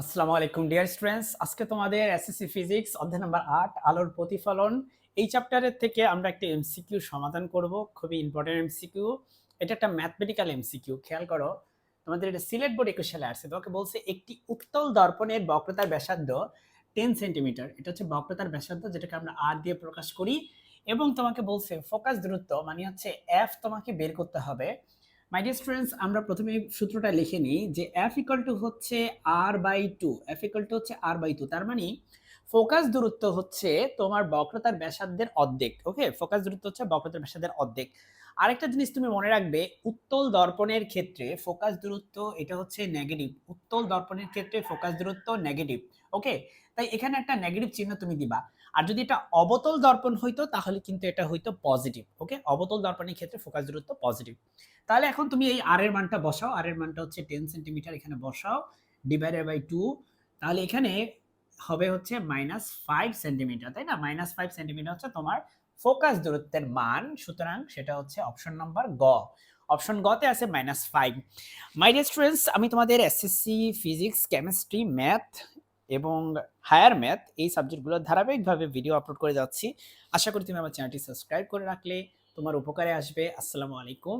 আসসালামু আলাইকুম, dear students. আজকে তোমাদের এসএসসি ফিজিক্স, অধ্যায় নাম্বার আট, আলোর প্রতিফলন। এই চ্যাপ্টারের থেকে আমরা একটা এমসিকিউ সমাধান করব, খুবই ইম্পর্টেন্ট এমসিকিউ এটা একটা ম্যাথমেটিক্যাল এমসিকিউ খেয়াল করো। তোমাদের এটা সিলেট বোর্ড একুশ সালে আসছে, তোমাকে বলছে একটি উত্তল দর্পণের বক্রতার ব্যাসার্ধ টেন সেন্টিমিটার এটা হচ্ছে বক্রতার ব্যাসার্ধ যেটাকে আমরা আর দিয়ে প্রকাশ করি এবং তোমাকে বলছে ফোকাস দূরত্ব মানে হচ্ছে এফ তোমাকে বের করতে হবে। মাই ডিয়ার স্টুডেন্টস আমরা প্রথমে সূত্রটা লিখে নিই যে এফ ইকাল টু হচ্ছে R by two F equal to হচ্ছে আর বাই টু তার মানে ফোকাস দূরত্ব হচ্ছে তোমার বক্রতার ব্যাসার্ধের অর্ধেক ওকে ফোকাস দূরত্ব হচ্ছে বক্রতার ব্যাসার্ধের অর্ধেক। আরেকটা জিনিস তুমি মনে রাখবে, উত্তল দর্পণের ক্ষেত্রে ফোকাস দূরত্ব এটা হচ্ছে নেগেটিভ উত্তল দর্পণের ক্ষেত্রে ফোকাস দূরত্ব নেগেটিভ ওকে তাই এখানে একটা নেগেটিভ চিহ্ন তুমি দিবা। আর যদি এটা অবতল দর্পণ হইতো, তাহলে কিন্তু এটা হইতো পজিটিভ ওকে অবতল দর্পণের ক্ষেত্রে ফোকাস দূরত্ব পজিটিভ তাহলে এখন তুমি এই আর এর মানটা বসাও আর এর মানটা হচ্ছে টেন সেন্টিমিটার এখানে বসাও ডিভাইডেড বাই টু তাহলে এখানে হবে হচ্ছে মাইনাস ফাইভ সেন্টিমিটার তাই না? মাইনাস ফাইভ সেন্টিমিটার হচ্ছে তোমার ফোকাস দূরত্বের মান, সুতরাং সেটা হচ্ছে অপশন নাম্বার গ। অপশন গতে আছে মাইনাস ফাইভ মাই স্টুডেন্টস আমি তোমাদের এসএসসি ফিজিক্স কেমিস্ট্রি ম্যাথ এবং হায়ার ম্যাথ এই সাবজেক্টগুলো ধারাবাহিকভাবে ভিডিও আপলোড করে যাচ্ছি। আশা করি তুমি আমার চ্যানেলটি সাবস্ক্রাইব করে রাখলে, তোমার উপকারে আসবে। আসসালামু আলাইকুম।